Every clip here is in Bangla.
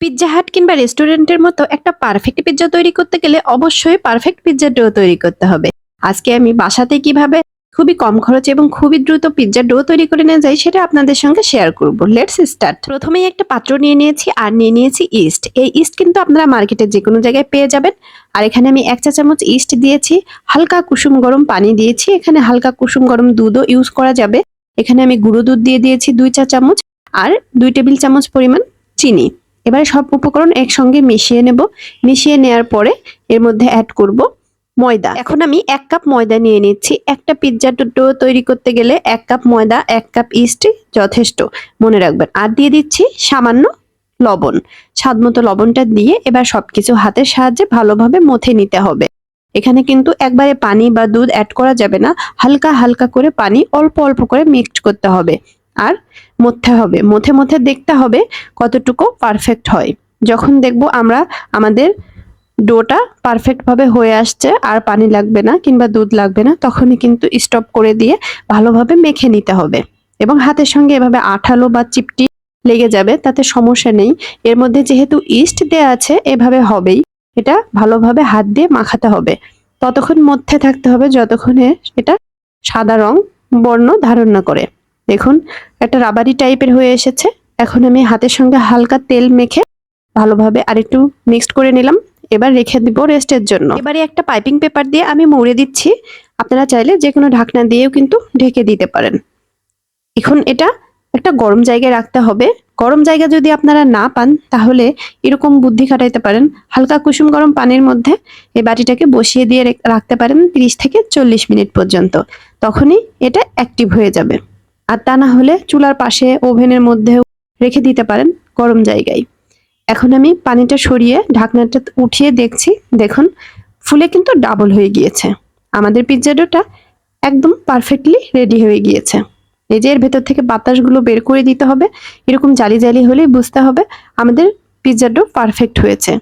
পিৎজা হাট কিংবা রেস্টুরেন্টের মতো একটা পারফেক্ট পিৎজা তৈরি করতে গেলে অবশ্যই পারফেক্ট পিৎজা ডো তৈরি করতে হবে। আজকে আমি বাসাতে কীভাবে খুবই কম খরচে এবং খুবই দ্রুত পিৎজা ডো তৈরি করে নিয়ে যাই সেটা আপনাদের সঙ্গে শেয়ার করব। লেটস স্টার্ট প্রথমেই একটা পাত্র নিয়ে নিয়েছি আর নিয়ে নিয়েছি ইস্ট এই ইস্ট কিন্তু আপনারা মার্কেটে যে কোনো জায়গায় পেয়ে যাবেন। আর এখানে আমি এক চা চামচ ইস্ট দিয়েছি, হালকা কুসুম গরম পানি দিয়েছি। এখানে হালকা কুসুম গরম দুধও ইউজ করা যাবে। এখানে আমি গুঁড়ো দুধ দিয়ে দিয়েছি দুই চা চামচ আর দুই টেবিল চামচ পরিমাণ চিনি। এবারে সব উপকরণ একসঙ্গে মিশিয়ে নেব। মিশিয়ে নেওয়ার পরে এর মধ্যে অ্যাড করব ময়দা। এখন আমি এক কাপ ময়দা নিয়ে নিচ্ছি। একটা পিৎজা ডো তৈরি করতে গেলে এক কাপ ময়দা, এক কাপ ইস্ট যথেষ্ট। মনে রাখবেন। আর দিয়ে দিচ্ছি সামান্য লবণ। স্বাদ মতো লবণটা দিয়ে এবার সবকিছু হাতের সাহায্যে ভালোভাবে মথে নিতে হবে। এখানে কিন্তু একবারে পানি বা দুধ অ্যাড করা যাবে না। হালকা হালকা করে পানি অল্প অল্প করে মিক্সড করতে হবে। আর মথতে হবে। মথে মথে দেখতে হবে কতটুকু পারফেক্ট হয়। যখন দেখব আমরা আমাদের ডোটা পারফেক্ট ভাবে হয়ে আসছে, আর পানি লাগবে না কিংবা দুধ লাগবে না, তখনই কিন্তু স্টপ করে দিয়ে ভালোভাবে মেখে নিতে হবে। এবং হাতের সঙ্গে এভাবে আঠালো বা চিপটি লেগে যাবে, তাতে সমস্যা নেই। এর মধ্যে যেহেতু ইস্ট দেয়া আছে, এভাবে হবেই। এটা ভালোভাবে হাত দিয়ে মাখাতে হবে। ততক্ষণ মধ্যে থাকতে হবে, যতক্ষণে এটা সাদা রং বর্ণ ধারণ না করে। দেখুন, একটা রাবারি টাইপের হয়ে এসেছে। এখন আমি হাতের সঙ্গে হালকা তেল মেখে ভালোভাবে আরেকটু মিক্সড করে নিলাম। এবার রেখে দিব রেস্টের জন্য। এবারে একটা পাইপিং পেপার দিয়ে আমি মুড়ে দিচ্ছি। আপনারা চাইলে যে কোনো ঢাকনা দিয়েও কিন্তু ঢেকে দিতে পারেন। এখন এটা একটা গরম জায়গায় রাখতে হবে। গরম জায়গা যদি আপনারা না পান, তাহলে এরকম বুদ্ধি খাটাইতে পারেন। হালকা কুসুম গরম পানির মধ্যে এই বাটিটাকে বসিয়ে দিয়ে রাখতে পারেন তিরিশ থেকে চল্লিশ মিনিট পর্যন্ত। তখনই এটা অ্যাক্টিভ হয়ে যাবে। আর তা না হলে চুলার পাশে ওভেনের মধ্যেও রেখে দিতে পারেন গরম জায়গায়। এখন আমি পানিটা সরিয়ে ঢাকনাটা উঠিয়ে দেখছি, দেখুন, ফুলে কিন্তু ডাবল হয়ে গিয়েছে। আমাদের পিৎজা ডোটা একদম পারফেক্টলি রেডি হয়ে গিয়েছে। এই যে এর ভেতর থেকে বাতাসগুলো বের করে দিতে হবে, এরকম জালি জালি হলেই বুঝতে হবে আমাদের পিৎজা ডো পারফেক্ট হয়েছে।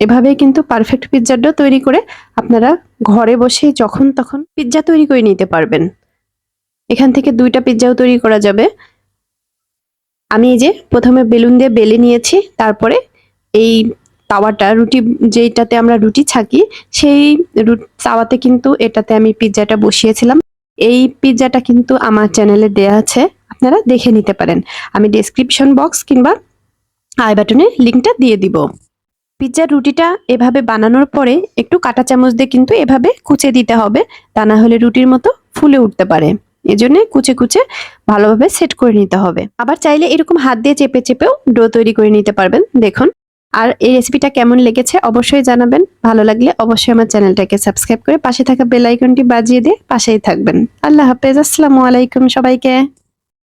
এভাবেই কিন্তু পারফেক্ট পিৎজা ডো তৈরি করে আপনারা ঘরে বসে যখন তখন পিৎজা তৈরি করে নিতে পারবেন। এখান থেকে দুইটা পিৎজাও তৈরি করা যাবে। আমি এই যে প্রথমে বেলুন দিয়ে বেলে নিয়েছি, তারপরে এই তাওয়াটা, রুটি যেইটাতে আমরা রুটি ছাকি, সেই তাওয়াতে কিন্তু এটাতে আমি পিৎজাটা বসিয়েছিলাম। এই পিৎজাটা কিন্তু আমার চ্যানেলে দেয়া আছে, আপনারা দেখে নিতে পারেন। আমি ডেসক্রিপশন বক্স কিংবা আই বাটনে লিঙ্কটা দিয়ে দিব। পিৎজার রুটিটা এভাবে বানানোর পরে একটু কাঁটা চামচ দিয়ে কিন্তু এভাবে কুচে দিতে হবে, তা না হলে রুটির মতো ফুলে উঠতে পারে। এজন্য কুচে কুচে ভালোভাবে সেট করে নিতে হবে। আবার চাইলে এরকম হাত দিয়ে চেপে চেপেও ডো তৈরি করে নিতে পারবেন। দেখুন, আর এই রেসিপিটা কেমন লেগেছে অবশ্যই জানাবেন। ভালো লাগলে অবশ্যই আমার চ্যানেলটাকে সাবস্ক্রাইব করে পাশে থাকা বেল আইকনটি বাজিয়ে দিয়ে পাশেই থাকবেন। আল্লাহ হাফেজ, আসসালামু আলাইকুম সবাইকে।